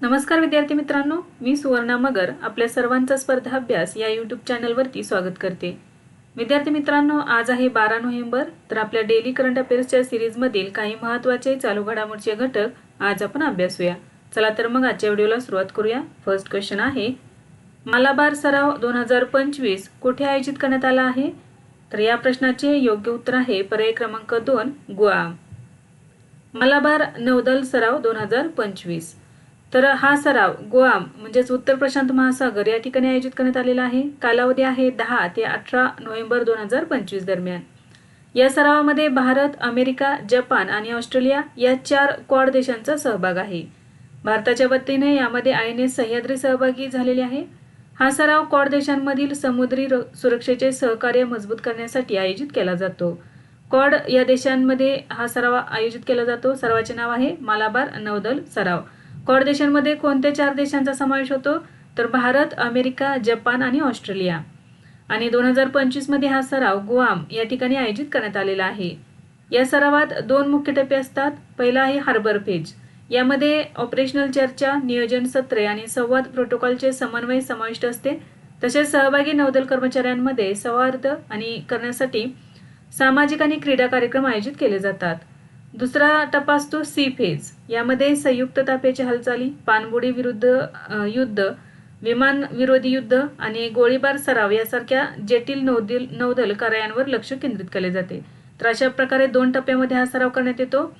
नमस्कार विद्यार्थी मित्रांनो मी सुवर्णा मगर आपल्या सर्वांचा स्पर्धा अभ्यास या यूट्यूब चॅनलवरती स्वागत करते. विद्यार्थी मित्रांनो आज आहे बारा नोव्हेंबर तर आपल्या डेली करंट अफेअर्सच्या सिरीजमधील काही महत्त्वाचे चालू घडामोडीचे घटक आज आपण अभ्यासूया. चला तर मग आजच्या व्हिडिओला सुरुवात करूया. फर्स्ट क्वेश्चन आहे मालाबार सराव दोन हजार पंचवीस कुठे आयोजित करण्यात आला आहे? तर या प्रश्नाचे योग्य उत्तर आहे पर्याय क्रमांक दोन गुआम. मालाबार नौदल सराव दोन हजार पंचवीस. तर हा सराव गोवा म्हणजेच उत्तर प्रशांत महासागर या ठिकाणी आयोजित करण्यात आलेला आहे. कालावधी आहे दहा ते अठरा नोव्हेंबर दोन हजार पंचवीस दरम्यान. या सरावामध्ये भारत अमेरिका जपान आणि ऑस्ट्रेलिया या चार क्वाड देशांचा सहभाग आहे. भारताच्या वतीने यामध्ये आय एन एस सह्याद्री सहभागी झालेले आहे. हा सराव क्वाड देशांमधील समुद्री र- सुरक्षेचे सहकार्य मजबूत करण्यासाठी आयोजित केला जातो. क्वाड या देशांमध्ये हा सराव आयोजित केला जातो. सरावाचे नाव आहे मालाबार नौदल सराव. क्वाड देशांमध्ये कोणत्या चार देशांचा समावेश होतो? तर भारत अमेरिका जपान आणि ऑस्ट्रेलिया. आणि दोन हजार पंचवीसमध्ये हा सराव गुआम या ठिकाणी आयोजित करण्यात आलेला आहे. या सरावात दोन मुख्य टप्पे असतात. पहिला आहे हार्बर फेज. यामध्ये ऑपरेशनल चर्चा नियोजन सत्रे आणि संवाद प्रोटोकॉलचे समन्वय समाविष्ट असते. तसेच सहभागी नौदल कर्मचाऱ्यांमध्ये संवाद आणि करण्यासाठी सामाजिक आणि क्रीडा कार्यक्रम आयोजित केले जातात. दुसरा टप्पा असतो सी फेज. यामध्ये संयुक्त ताफ्याच्या हालचाली पाणबुडी विरुद्ध युद्ध विमान विरोधी युद्ध आणि गोळीबार सराव यासारख्या जटिल नौदल नौदल कार्यांवर लक्ष केंद्रित केले जाते. तर अशा प्रकारे दोन टप्प्यामध्ये हा सराव करण्यात येतो.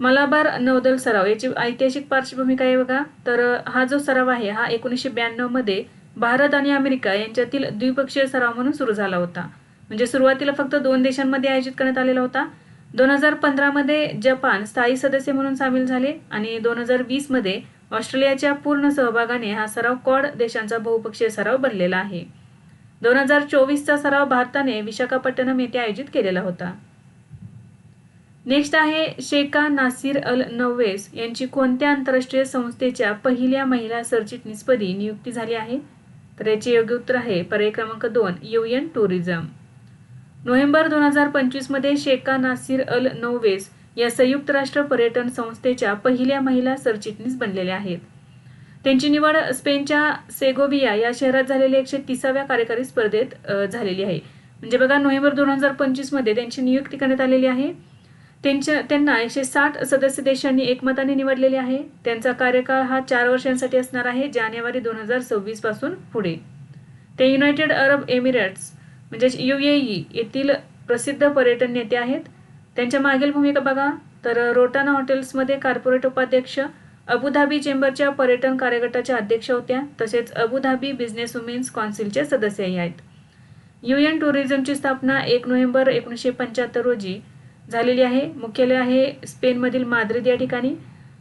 मलाबार नौदल सराव याची ऐतिहासिक पार्श्वभूमी काय आहे बघा? तर हा जो सराव आहे हा एकोणीसशे ब्याण्णवमध्ये भारत आणि अमेरिका यांच्यातील द्विपक्षीय सराव म्हणून सुरू झाला होता. म्हणजे सुरुवातीला फक्त दोन देशांमध्ये आयोजित करण्यात आलेला होता. दोन हजार पंधरामध्ये जपान स्थायी सदस्य म्हणून सामील झाले आणि दोन हजार वीसमध्ये ऑस्ट्रेलियाच्या पूर्ण सहभागाने हा सराव कॉड देशांचा बहुपक्षीय सराव बनलेला आहे. दोन हजार चोवीसचा सराव भारताने विशाखापट्टणम येथे आयोजित केलेला होता. नेक्स्ट आहे शेखा नासिर अल नवेस यांची कोणत्या आंतरराष्ट्रीय संस्थेच्या पहिल्या महिला सरचिटणीसपदी नियुक्ती झाली आहे? तर याचे योग्य उत्तर आहे पर्याय क्रमांक दोन युएन टुरिझम. नोव्हेंबर दोन हजार पंचवीसमध्ये शेका नासिर अल नोवेस या संयुक्त राष्ट्र पर्यटन संस्थेच्या पहिल्या महिला सरचिटणीस बनलेल्या आहेत. त्यांची निवड स्पेनच्या सेगोविया या शहरात झालेल्या एकशे तिसाव्या कार्यकारी स्पर्धेत झालेली आहे. म्हणजे बघा नोव्हेंबर दोन हजार पंचवीसमध्ये त्यांची नियुक्ती करण्यात आलेली आहे. त्यांच्या त्यांना एकशे साठ सदस्य देशांनी एकमताने निवडलेले आहे. त्यांचा कार्यकाळ हा चार वर्षांसाठी असणार आहे जानेवारी दोन हजार सव्वीसपासून पुढे. ते युनायटेड अरब एमिरेट्स म्हणजेच यू ए ई येथील प्रसिद्ध पर्यटन नेते आहेत. त्यांच्या मागील भूमिका बघा. तर रोटाना हॉटेल्समध्ये कॉर्पोरेट उपाध्यक्ष अबुधाबी चेंबरच्या पर्यटन कार्यगटाच्या अध्यक्ष होत्या. तसेच अबुधाबी बिझनेस वुमेन्स कौन्सिलचे सदस्यही आहेत. यू एन टुरिझमची स्थापना एक नोव्हेंबर एकोणीसशे पंच्याहत्तर रोजी झालेली आहे. मुख्यालय आहे स्पेनमधील माद्रिद या ठिकाणी.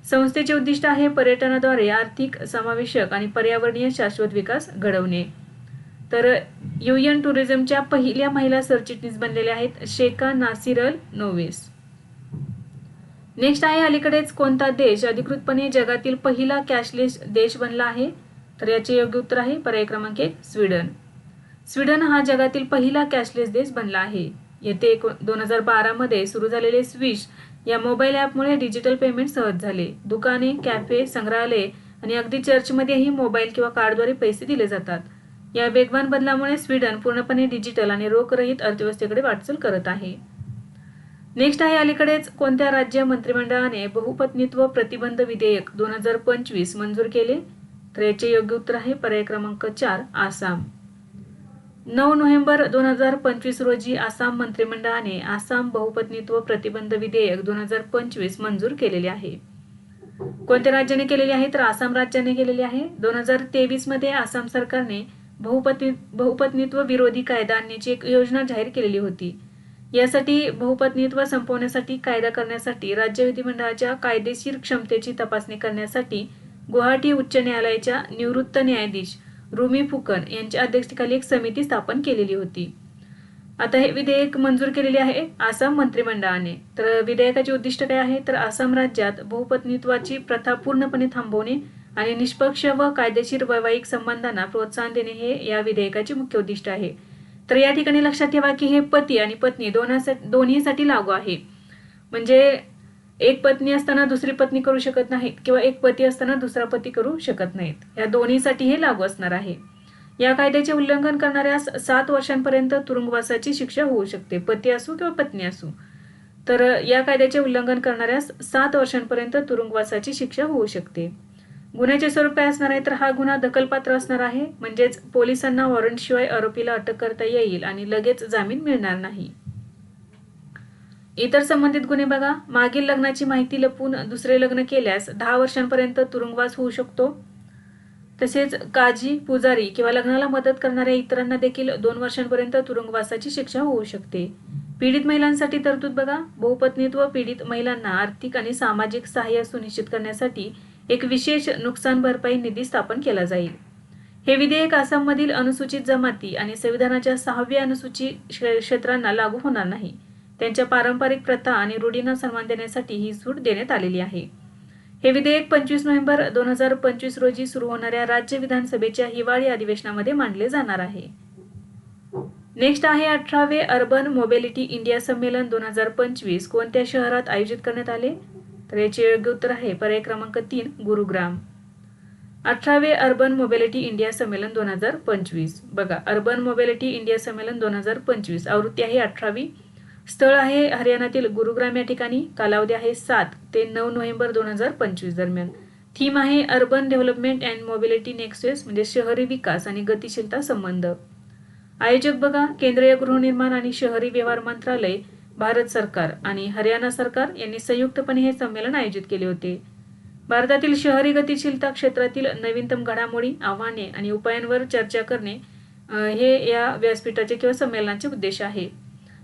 संस्थेचे उद्दिष्ट आहे पर्यटनाद्वारे आर्थिक समावेशक आणि पर्यावरणीय शाश्वत विकास घडवणे. तर युएन टुरिझमच्या पहिल्या महिला सरचिटणीस बनलेल्या आहेत शेका नासिरल नोवेस. नेक्स्ट आहे अलीकडेच कोणता देश अधिकृतपणे जगातील पहिला कॅशलेस देश बनला आहे? तर याचे योग्य उत्तर आहे पर्याय क्रमांक एक स्वीडन. स्वीडन हा जगातील पहिला कॅशलेस देश बनला आहे. येथे एक दोन हजार बारामध्ये सुरू झालेले स्विश या मोबाईल ॲपमुळे डिजिटल पेमेंट सहज झाले. दुकाने कॅफे संग्रहालय आणि अगदी चर्चमध्येही मोबाईल किंवा कार्डद्वारे पैसे दिले जातात. या वेगवान बदलामुळे स्वीडन पूर्णपणे डिजिटल आणि रोखरहित अर्थव्यवस्थेकडे वाटचाल करत आहे. नेक्स्ट आहे अलीकडेच कोणत्या राज्य मंत्रिमंडळाने बहुपत्नीत्व प्रतिबंध विधेयक दोन हजार पंचवीस मंजूर केले? तर याचे योग्य उत्तर आहे पर्याय क्रमांक चार आसाम. नऊ नोव्हेंबर दोन हजार पंचवीस रोजी आसाम मंत्रिमंडळाने आसाम बहुपत्नीत्व प्रतिबंध विधेयक दोन हजार पंचवीस मंजूर केलेले आहे. कोणत्या राज्याने केलेले आहे? तर आसाम राज्याने केलेले आहे. दोन हजार तेवीसमध्ये आसाम सरकारने बहुपती बहुपत्नीत्व विरोधी कायदा आणण्याची एक योजना जाहीर केलेली होती. यासाठी बहुपत्नीत्व संपवण्यासाठी कायदा करण्यासाठी राज्य विधिमंडळाच्या कायदेशीर क्षमतेची तपासणी करण्यासाठी गुवाहाटी उच्च न्यायालयाच्या निवृत्त न्यायाधीश रुमी फुकन यांच्या अध्यक्षतेखाली एक समिती स्थापन केलेली होती. आता हे विधेयक मंजूर केलेले आहे आसाम मंत्रिमंडळाने. तर विधेयकाचे उद्दिष्ट काय आहे? तर आसाम राज्यात बहुपत्नीत्वाची प्रथा पूर्णपणे थांबवणे आणि निष्पक्ष व कायदेशीर वैवाहिक संबंधांना प्रोत्साहन देणे हे या विधेयकाचे मुख्य उद्दिष्ट आहे. तर या ठिकाणी लक्षात ठेवा की हे पती आणि पत्नी दोन्हासाठी दोन्हीसाठी लागू आहे. म्हणजे एक पत्नी असताना दुसरी पत्नी करू शकत नाहीत किंवा एक पती असताना दुसरा पती करू शकत नाहीत. या दोन्हीसाठी हे लागू असणार आहे. या कायद्याचे उल्लंघन करणाऱ्यास सात वर्षांपर्यंत तुरुंगवासाची शिक्षा होऊ शकते पती असू किंवा पत्नी असू. तर या कायद्याचे उल्लंघन करणाऱ्यास सात वर्षांपर्यंत तुरुंगवासाची शिक्षा होऊ शकते. गुन्ह्याचे स्वरूप काय असणार आहे? तर हा गुन्हा दखलपात्र असणार आहे. म्हणजेच पोलिसांना वॉरंटशिवाय आरोपीला अटक करता येईल आणि लगेच जामीन मिळणार नाही. इतर संबंधित गुन्हे बघा. मागील लग्नाची माहिती लपून दुसरे लग्न केल्यास दहा वर्षांपर्यंत तुरुंगवास होऊ शकतो. तसेच काजी पुजारी किंवा लग्नाला मदत करणाऱ्या इतरांना देखील दोन वर्षांपर्यंत तुरुंगवासाची शिक्षा होऊ शकते. पीडित महिलांसाठी तरतूद बघा. बहुपत्नीत्व पीडित महिलांना आर्थिक आणि सामाजिक सहाय्य सुनिश्चित करण्यासाठी एक विशेष नुकसान भरपाई निधी स्थापन केला जाईल. हे विधेयक आसाममधील अनुसूचित जमाती आणि संविधानाच्या सहाव्या अनुसूची क्षेत्रांना लागू होणार नाही. त्यांच्या पारंपरिक प्रथा आणि रूढींना सन्मान देण्यासाठी ही सूट देण्यात आलेली आहे. हे विधेयक पंचवीस नोव्हेंबर दोन हजार पंचवीस रोजी सुरू होणाऱ्या राज्य विधानसभेच्या हिवाळी अधिवेशनामध्ये मांडले जाणार आहे. नेक्स्ट आहे अठरावे अर्बन मोबिलिटी इंडिया संमेलन दोन हजार पंचवीस. कोणत्या शहरात आयोजित करण्यात आले? तर याचे योग्य उत्तर आहे. पर्याय क्रमांक तीन गुरुग्राम. अठरावे अर्बन मोबिलिटी इंडिया संमेलन दोन हजार पंचवीस. बघा अर्बन मोबिलिटी इंडिया संमेलन दोन हजार पंचवीस. आवृत्ती आहे अठरावी. स्थळ आहे हरियाणातील गुरुग्राम या ठिकाणी. कालावधी आहे सात ते नऊ नोव्हेंबर दोन हजार पंचवीस दरम्यान. थीम आहे urban development and mobility nexus म्हणजे शहरी विकास आणि गतिशीलता संबंध. आयोजक बघा केंद्रीय गृहनिर्माण आणि शहरी व्यवहार मंत्रालय भारत सरकार आणि हरियाणा सरकार यांनी संयुक्तपणे हे संमेलन आयोजित केले होते. भारतातील शहरी गतिशीलता क्षेत्रातील नवीनतम घडामोडी आव्हाने आणि उपायांवर चर्चा करणे हे या व्यासपीठाचे किंवा संमेलनाचे उद्देश आहे.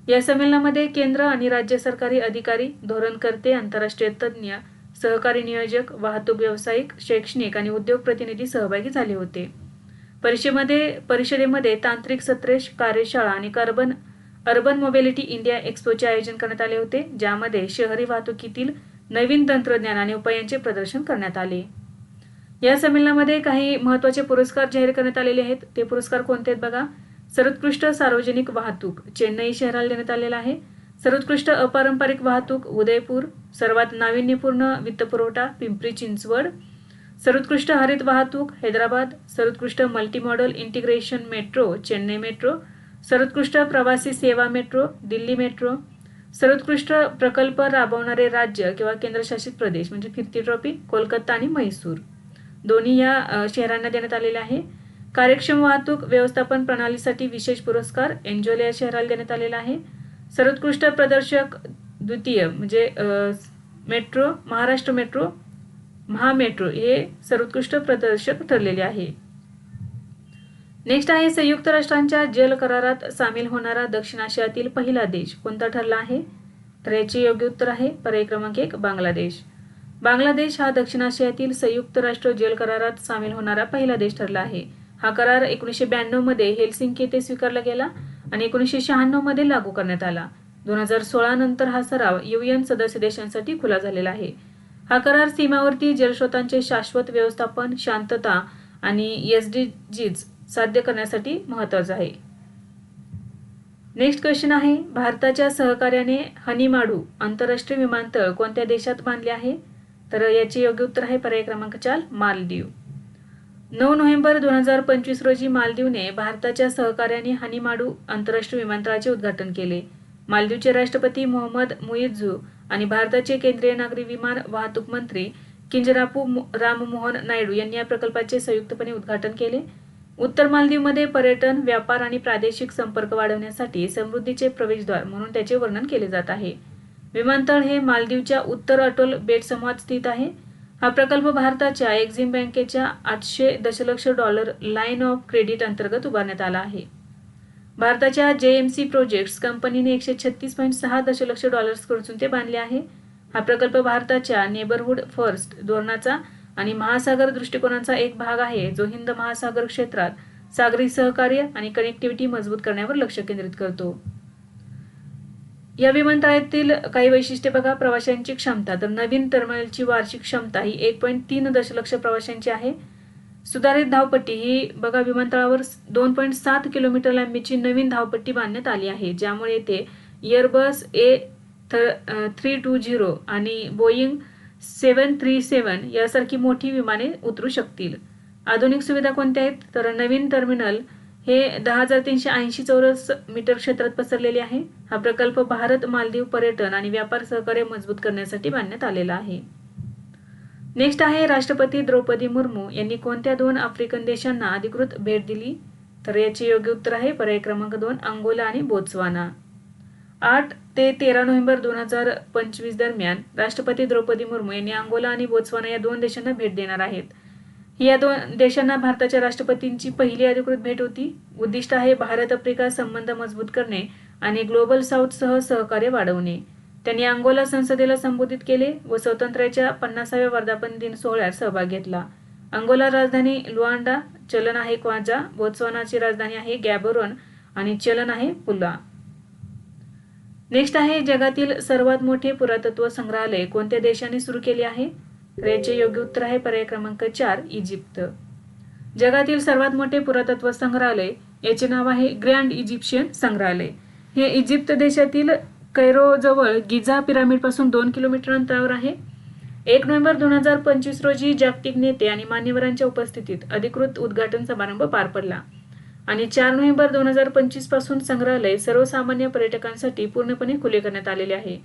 या संमेलनामध्ये केंद्र आणि राज्य सरकारी अधिकारी धोरणकर्ते आंतरराष्ट्रीय तज्ज्ञ सहकारी नियोजक वाहतूक व्यावसायिक शैक्षणिक आणि उद्योग प्रतिनिधी सहभागी झाले होते. परिषदेमध्ये परिषदेमध्ये तांत्रिक सत्रे कार्यशाळा आणि कार्बन अर्बन मोबिलिटी इंडिया एक्सपोचे आयोजन करण्यात आले होते ज्यामध्ये शहरी वाहतुकीतील नवीन तंत्रज्ञान आणि उपायांचे प्रदर्शन करण्यात आले. या संमेलनामध्ये काही महत्त्वाचे पुरस्कार जाहीर करण्यात आलेले आहेत. ते पुरस्कार कोणते आहेत बघा? सर्वोत्कृष्ट सार्वजनिक वाहतूक चेन्नई शहराला देण्यात आलेला आहे. सर्वोत्कृष्ट अपारंपरिक वाहतूक उदयपूर सर्वात नाविन्यपूर्ण वित्तपुरवठा पिंपरी चिंचवड. सर्वोत्कृष्ट हरित वाहतूक हैदराबाद. सर्वोत्कृष्ट multimodal integration metro Chennai metro सर्वोत्कृष्ट प्रवासी सेवा मेट्रो दिल्ली मेट्रो सर्वोत्कृष्ट प्रकल्प राबवणारे राज्य किंवा केंद्रशासित प्रदेश म्हणजे फिरती ट्रॉफी कोलकाता आणि म्हैसूर. दोन्ही या शहरांना देण्यात आलेले आहे. कार्यक्षम वाहतूक व्यवस्थापन प्रणालीसाठी विशेष पुरस्कार एन्जोल या शहराला देण्यात आलेला आहे. सर्वोत्कृष्ट प्रदर्शक द्वितीय म्हणजे मेट्रो महाराष्ट्र मेट्रो महामेट्रो हे सर्वोत्कृष्ट प्रदर्शक ठरलेले आहे. नेक्स्ट आहे संयुक्त राष्ट्रांच्या जल करारात सामील होणारा दक्षिण आशियातील पहिला देश कोणता ठरला आहे? तर याचे योग्य उत्तर आहे पर्याय क्रमांक एक बांगलादेश. बांगलादेश हा दक्षिण आशियातील संयुक्त राष्ट्र जल करारात सामील होणारा पहिला देश ठरला आहे. हा करार एकोणीसशे ब्याण्णवमध्ये हेलसिंकी येथे स्वीकारला गेला आणि एकोणीसशे शहाण्णवमध्ये लागू करण्यात आला. दोन हजार सोळा नंतर हा सराव युएन सदस्य देशांसाठी खुला झालेला आहे. हा करार सीमावर्ती जलस्रोतांचे शाश्वत व्यवस्थापन शांतता आणि एसडीजीज साध्य करण्यासाठी महत्त्वाचं आहे. नेक्स्ट क्वेश्चन आहे भारताच्या सहकार्याने हनीमाडू आंतरराष्ट्रीय विमानतळ कोणत्या देशात बांधले आहे? तर याचे योग्य उत्तर आहे पर्याय क्रमांक चार मालदीव. नऊ नोव्हेंबर दोन हजार पंचवीस रोजी मालदीवने भारताच्या सहकार्याने हनीमाडू आंतरराष्ट्रीय विमानतळाचे उद्घाटन केले. मालदीवचे राष्ट्रपती मोहम्मद मुईझू आणि भारताचे केंद्रीय नागरी विमान वाहतूक मंत्री किंजरापू राममोहन नायडू यांनी या प्रकल्पाचे संयुक्तपणे उद्घाटन केले. उत्तर मालदीवमध्ये पर्यटन व्यापार आणि प्रादेशिक संपर्क वाढवण्यासाठी समृद्धीचे प्रवेशद्वार म्हणून त्याचे वर्णन केले जात आहे. विमानतळ हे मालदीवच्या उत्तर अटोल बेट समूहात स्थित आहे. हा प्रकल्प भारताच्या एक्झिम बँकेच्या आठशे दशलक्ष डॉलर लाईन ऑफ क्रेडिट अंतर्गत उभारण्यात आला आहे. भारताच्या जे एम सी प्रोजेक्ट्स कंपनीने एकशे छत्तीस पॉईंट सहा दशलक्ष डॉलर्स खर्चून ते बांधले आहे. हा प्रकल्प भारताच्या नेबरहूड फर्स्ट धोरणाचा आणि महासागर दृष्टिकोनाचा एक भाग आहे जो हिंद महासागर क्षेत्रात सागरी सहकार्य आणि कनेक्टिव्हिटी मजबूत करण्यावर लक्ष केंद्रित करतो. या विमानतळातील काही वैशिष्ट्ये बघा प्रवाशांची क्षमता. तर नवीन टर्मिनलची वार्षिक क्षमता ही एक पॉईंट तीन दशलक्ष प्रवाशांची आहे. सुधारित धावपट्टी ही बघा विमानतळावर दोन पॉईंट सात किलोमीटर लांबीची नवीन धावपट्टी बांधण्यात आली आहे. ज्यामुळे येथे Airbus A three two zero आणि बोईंग सेवन थ्री सेवन यासारखी मोठी विमाने उतरू शकतील. आधुनिक सुविधा कोणत्या आहेत? तर नवीन टर्मिनल हे दहा हजार तीनशे ऐंशी चौरस मीटर क्षेत्रात पसरलेले आहे. हा प्रकल्प भारत मालदीव पर्यटन आणि व्यापार सहकार्य मजबूत करण्यासाठी बांधण्यात आलेला आहे. नेक्स्ट आहे राष्ट्रपती द्रौपदी मुर्मू यांनी कोणत्या दोन आफ्रिकन देशांना अधिकृत भेट दिली? तर याचे योग्य उत्तर आहे पर्याय क्रमांक दोन अंगोला आणि बोत्सवाना. आठ ते तेरा नोव्हेंबर दोन हजार पंचवीस दरम्यान राष्ट्रपती द्रौपदी मुर्मू यांनी अंगोला आणि बोत्सवाना या दोन देशांना भेट देणार आहेत. या दोन देशांना भारताच्या राष्ट्रपतींची पहिली अधिकृत भेट होती. उद्दिष्ट आहे भारत आफ्रिका संबंध मजबूत करणे आणि ग्लोबल साऊथसह सहकार्य वाढवणे. त्यांनी अंगोला संसदेला संबोधित केले व स्वातंत्र्याच्या पन्नासाव्या वर्धापन दिन सोहळ्यात सहभाग घेतला. अंगोला राजधानी लुआंडा चलन आहे क्वाजा बोत्सवानाची राजधानी आहे गॅबोरन आणि चलन आहे पुला. नेक्स्ट आहे जगातील सर्वात मोठे पुरातत्व संग्रहालय कोणत्या देशाने सुरू केले आहे? तर याचे योग्य उत्तर आहे पर्याय क्रमांक चार इजिप्त. जगातील सर्वात मोठे पुरातत्व संग्रहालय याचे नाव आहे ग्रँड इजिप्शियन संग्रहालय. हे इजिप्त देशातील कैरो जवळ गिझा पिरामिडपासून दोन किलोमीटर अंतरावर आहे. एक नोव्हेंबर दोन हजार पंचवीस रोजी जागतिक नेते आणि मान्यवरांच्या उपस्थितीत अधिकृत उद्घाटन समारंभ पार पडला. आणि चार नोव्हेंबर दोन हजार पंचवीसपासून संग्रहालय सर्वसामान्य पर्यटकांसाठी पूर्णपणे खुले करण्यात आलेले आहे.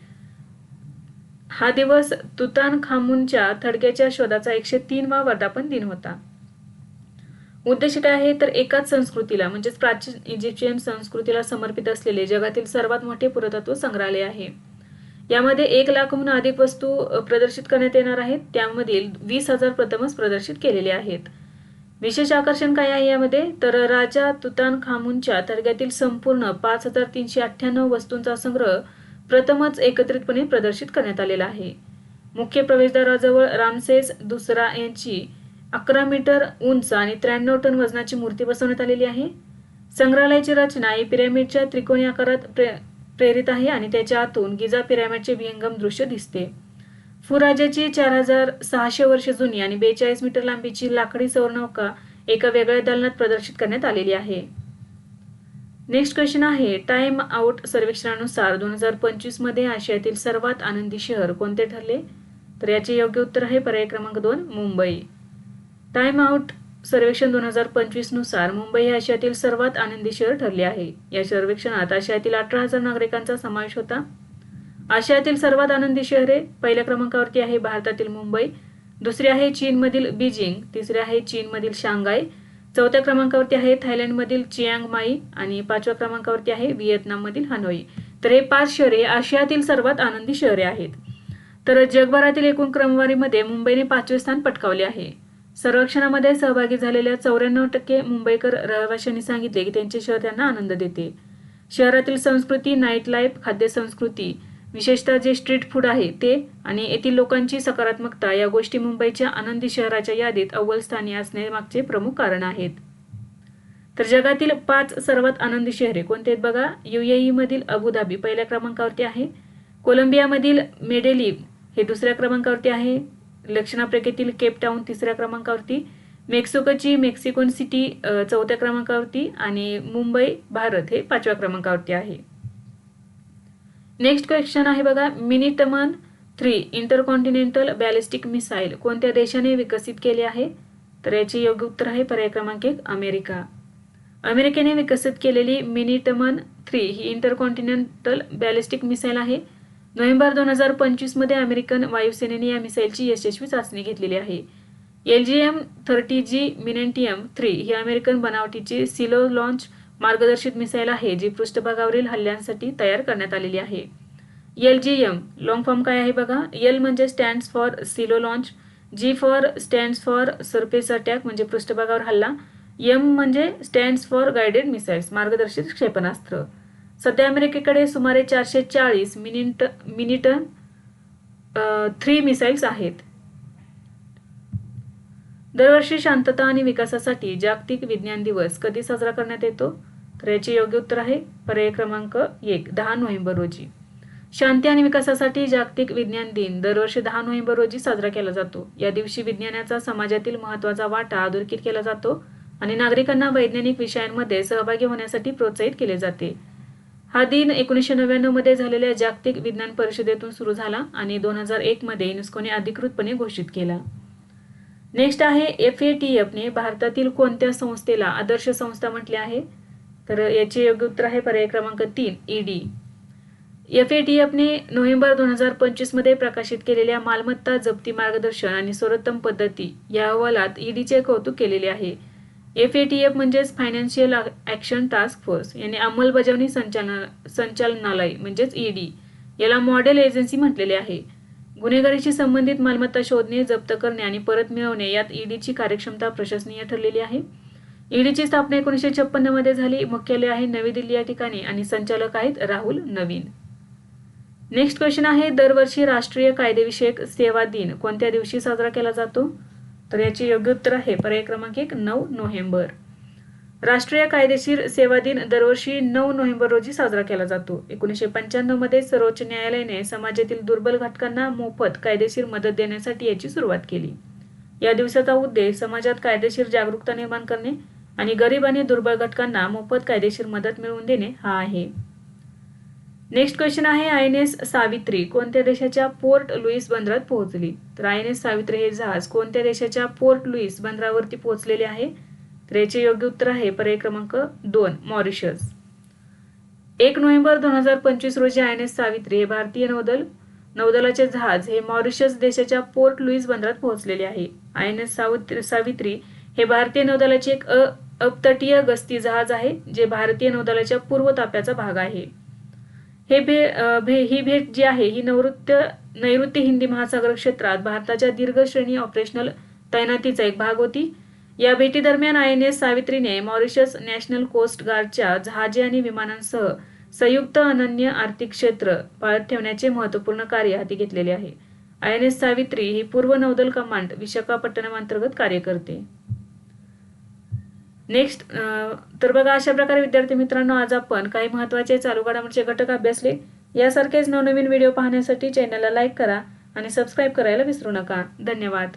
हा दिवस तुतान खामूनच्या थडग्याच्या शोधाचा एकशे तीन वा वर्धापन दिन होता. उद्देश काय आहे? तर एकाच संस्कृतीला म्हणजेच प्राचीन इजिप्शियन संस्कृतीला समर्पित असलेले जगातील सर्वात मोठे पुरातत्व संग्रहालय आहे. यामध्ये एक लाखहून अधिक वस्तू प्रदर्शित करण्यात येणार आहेत. त्यामधील वीस हजार प्रथमच प्रदर्शित केलेले आहेत. विशेष आकर्षण काय आहे यामध्ये? तर राजा तुतान खामूनच्या थडग्यातील संपूर्ण पाच हजार तीनशे अठ्ठ्याण्णव वस्तूंचा संग्रह प्रथमच एकत्रितपणे प्रदर्शित करण्यात आलेला आहे. मुख्य प्रवेशद्वाराजवळ रामसेस दुसरा यांची अकरा मीटर उंच आणि त्र्याण्णव टन वजनाची मूर्ती बसवण्यात आलेली आहे. संग्रहालयाची रचना ही पिरॅमिडच्या त्रिकोणी आकारात प्रे प्रेरित आहे आणि त्याच्या आतून गिजा पिरॅमिडचे विहंगम दृश्य दिसते. फुराजाची चार हजार सहाशे वर्ष जुनी आणि बेचाळीस मीटर लांबीची लाकडी सौरनौका एका वेगळ्या दालनात प्रदर्शित करण्यात आलेली आहे. नेक्स्ट क्वेश्चन आहे टाइम आउट सर्वेक्षणानुसार दोन हजार पंचवीसमध्ये आशियातील सर्वात आनंदी शहर कोणते ठरले? तर याचे योग्य उत्तर आहे पर्याय क्रमांक दोन मुंबई. टाइम आउट सर्वेक्षण दोन हजार पंचवीसनुसार मुंबई हे आशियातील सर्वात आनंदी शहर ठरले आहे. या सर्वेक्षणात आशियातील अठरा हजार नागरिकांचा समावेश होता. आशियातील सर्वात आनंदी शहरे पहिल्या क्रमांकावरती आहे भारतातील मुंबई दुसरी आहे चीनमधील बीजिंग तिसरी आहे चीनमधील शांघाय चौथ्या क्रमांकावरती आहे थायलंडमधील चियांग माई आणि पाचव्या क्रमांकावरती आहे व्हिएतनाममधील हनोई. तर हे पाच शहरे आशियातील सर्वात आनंदी शहरे आहेत. तर जगभरातील एकूण क्रमवारीमध्ये मुंबईने पाचवे स्थान पटकावले आहे. सर्वेक्षणामध्ये सहभागी झालेल्या चौऱ्याण्णव टक्के मुंबईकर रहिवाशांनी सांगितले की त्यांचे शहर त्यांना आनंद देते. शहरातील संस्कृती नाईट लाईफ खाद्य संस्कृती विशेषतः जे स्ट्रीट फूड आहे ते आणि येथील लोकांची सकारात्मकता या गोष्टी मुंबईच्या आनंदी शहराच्या यादीत अव्वल स्थानी असण्यामागचे प्रमुख कारण आहेत. तर जगातील पाच सर्वात आनंदी शहरे कोणते आहेत बघा? युएई मधील अबुधाबी पहिल्या क्रमांकावरती आहे. कोलंबियामधील मेडेलिव्ह हे दुसऱ्या क्रमांकावरती आहे. दक्षिण आफ्रिकेतील केपटाऊन तिसऱ्या क्रमांकावरती. मेक्सिकोची मेक्सिकोन सिटी चौथ्या क्रमांकावरती आणि मुंबई भारत हे पाचव्या क्रमांकावरती आहे. नेक्स्ट क्वेश्चन आहे बघा. Minuteman three intercontinental ballistic missile कोणत्या देशाने विकसित केले आहे? तर याचे योग्य उत्तर आहे पर्याय क्रमांक एक अमेरिका. अमेरिकेने विकसित केलेली मिनिटमन थ्री ही इंटरकॉन्टिनेंटल बॅलिस्टिक मिसाईल आहे. नोव्हेंबर दोन हजार पंचवीसमध्ये अमेरिकन वायुसेनेने या मिसाईलची यशस्वी चाचणी घेतलेली आहे. L G M thirty G Minuteman three ही अमेरिकन बनावटीची सिलो लॉन्च मार्गदर्शित मिसाईल आहे जी पृष्ठभागावरील हल्ल्यांसाठी तयार करण्यात आलेली आहे. L G M long form काय आहे बघा? एल म्हणजे stands for silo launch G for stands for surface attack म्हणजे पृष्ठभागावर हल्ला. एम म्हणजे स्टँड्स फॉर गायडेड मिसाईल्स मार्गदर्शित क्षेपणास्त्र. सध्या अमेरिकेकडे सुमारे चारशे चाळीस मिनिट मिनिटन थ्री मिसाईल्स आहेत. दरवर्षी शांतता आणि विकासासाठी जागतिक विज्ञान दिवस कधी साजरा करण्यात येतो? तर याचे योग्य उत्तर आहे पर्याय क्रमांक एक दहा नोव्हेंबर रोजी. शांती आणि विकासासाठी जागतिक विज्ञान दिन दरवर्षी दहा नोव्हेंबर रोजी साजरा केला जातो. या दिवशी विज्ञानाचा समाजातील महत्त्वाचा वाटा अधोरेखित केला जातो आणि नागरिकांना वैज्ञानिक विषयांमध्ये सहभागी होण्यासाठी प्रोत्साहित केले जाते. हा दिन एकोणीसशे नव्याण्णवमध्ये झालेल्या जागतिक विज्ञान परिषदेतून सुरू झाला आणि दोन हजार एकमध्ये युनेस्कोने अधिकृतपणे घोषित केला. नेक्स्ट आहे एफ ए टी एफने भारतातील कोणत्या संस्थेला आदर्श संस्था म्हटली आहे? तर याचे योग्य उत्तर आहे पर्याय क्रमांक तीन ईडी एफ ए टी एफने नोव्हेंबर दोन हजार पंचवीसमध्ये प्रकाशित केलेल्या मालमत्ता जप्ती मार्गदर्शन आणि सर्वोत्तम पद्धती या अहवालात ईडीचे कौतुक केलेले आहे. एफ ए टी एफ म्हणजेच फायनान्शियल ॲक्शन टास्क फोर्स याने अंमलबजावणी संचालना संचालनालय म्हणजेच ईडी याला मॉडेल एजन्सी म्हटलेले आहे. गुन्हेगारीशी संबंधित मालमत्ता शोधणे जप्त करणे आणि परत मिळवणे यात ईडीची कार्यक्षमता प्रशंसनीय ठरलेली आहे. ईडीची स्थापना एकोणीसशे छप्पन्नमध्ये झाली. मुख्यालय आहे नवी दिल्ली या ठिकाणी आणि संचालक आहेत राहुल नवीन. नेक्स्ट क्वेश्चन आहे दरवर्षी राष्ट्रीय कायदेविषयक सेवा दिन कोणत्या दिवशी साजरा केला जातो? तर याचे योग्य उत्तर आहे. पर्याय क्रमांक एक नऊ नोव्हेंबर. राष्ट्रीय कायदेशीर सेवा दिन दरवर्षी नऊ नोव्हेंबर रोजी साजरा केला जातो. एकोणीसशे पंच्याण्णवमध्ये सर्वोच्च न्यायालयाने समाजातील दुर्बल घटकांना मोफत कायदेशीर मदत देण्यासाठी याची सुरुवात केली. या दिवसाचा उद्देश समाजात कायदेशीर जागरूकता निर्माण करणे आणि गरीब आणि दुर्बल घटकांना मोफत कायदेशीर मदत मिळवून देणे हा आहे. नेक्स्ट क्वेश्चन आहे आय एन एस सावित्री कोणत्या देशाच्या पोर्ट लुईस बंदरात पोहोचली? तर आय एन एस सावित्री हे जहाज कोणत्या देशाच्या पोर्ट लुईस बंदरावरती पोहोचलेले आहे? तर याचे योग्य उत्तर आहे पर्याय क्रमांक दोन मॉरिशस. एक नोव्हेंबर दोन हजार पंचवीस रोजी आय एन एस सावित्री हे भारतीय नौदल नौदलाचे जहाज हे मॉरिशस देशाच्या पोर्ट लुईस बंदरात पोहोचलेले आहे. आय एन एस सावित्री हे भारतीय नौदलाचे एक अ अपतटीय गस्ती जहाज आहे जे भारतीय नौदलाच्या पूर्व ताप्याचा भाग आहे. हे भे भे ही भेट जी आहे ही नैऋत्य नैऋत्य हिंदी महासागर क्षेत्रात भारताच्या दीर्घ श्रेणी ऑपरेशनल तैनातीचा एक भाग होती. या भेटीदरम्यान आय एन एस सावित्रीने मॉरिशस नॅशनल कोस्ट गार्डच्या जहाजे आणि विमानांसह संयुक्त अनन्य आर्थिक क्षेत्र पाळत ठेवण्याचे महत्त्वपूर्ण कार्य हाती घेतलेले आहे. आय एन एस सावित्री ही पूर्व नौदल कमांड विशाखापट्टणम अंतर्गत कार्य करते. नेक्स्ट तर बघा अशा प्रकारे विद्यार्थी मित्रांनो आज आपण काही महत्त्वाचे चालू घडामोडीचे घटक अभ्यासले. यासारखेच नवनवीन व्हिडिओ पाहण्यासाठी चॅनलला लाईक करा आणि सबस्क्राईब करायला विसरू नका. धन्यवाद.